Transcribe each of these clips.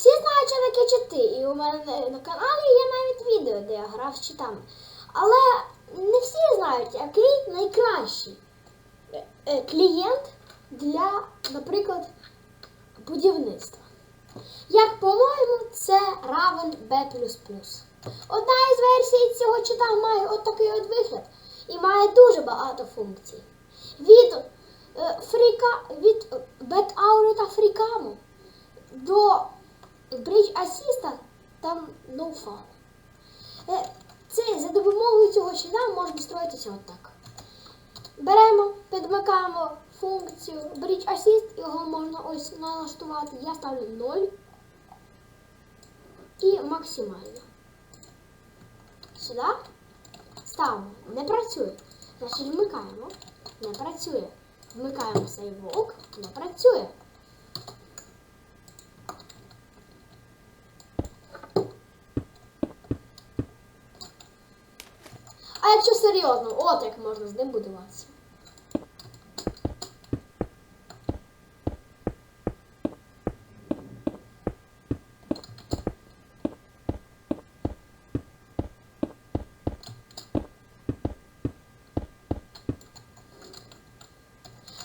Всі знають, що таке чити, і у мене на каналі є навіть відео, де я грав з читами. Але не всі знають, який найкращий е, клієнт для, наприклад, будівництва. Як по-моєму, це равен B++. Одна із версій цього чита має от такий от вигляд і має дуже багато функцій. Від е, фріка, від бет-аури та фрікаму до Bridge Assist там no fun. Е, Це за допомогою цього щита можна строїтися отак. Беремо, підмикаємо функцію Bridge Assist, його можна ось налаштувати. Я ставлю 0 і максимально. Сюди ставимо. Не працює. Значить вмикаємо. Не працює. Вмикаємо сейвок. Не працює. А якщо серйозно, от як можна з ним будуватися.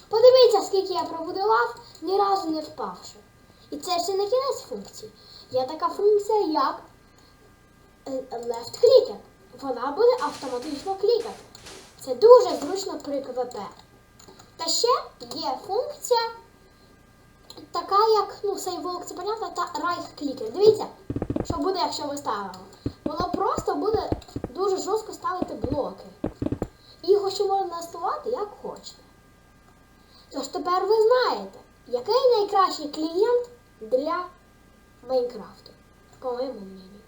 Подивіться, скільки я пробудував, ні разу не впавши. І це ще не кінець функції. Є така функція, як е, left clicker. Вона буде автоматично клікати. Це дуже зручно при ПВП. Та ще є функція, така як, ну, сейвок, це понятно, та right clicker. Дивіться, що буде, якщо ви ставимо. Воно просто буде дуже жорстко ставити блоки. І його ще можна налаштувати як хочете. Тож тепер ви знаєте, який найкращий клієнт для Майнкрафту, по моєму мнению.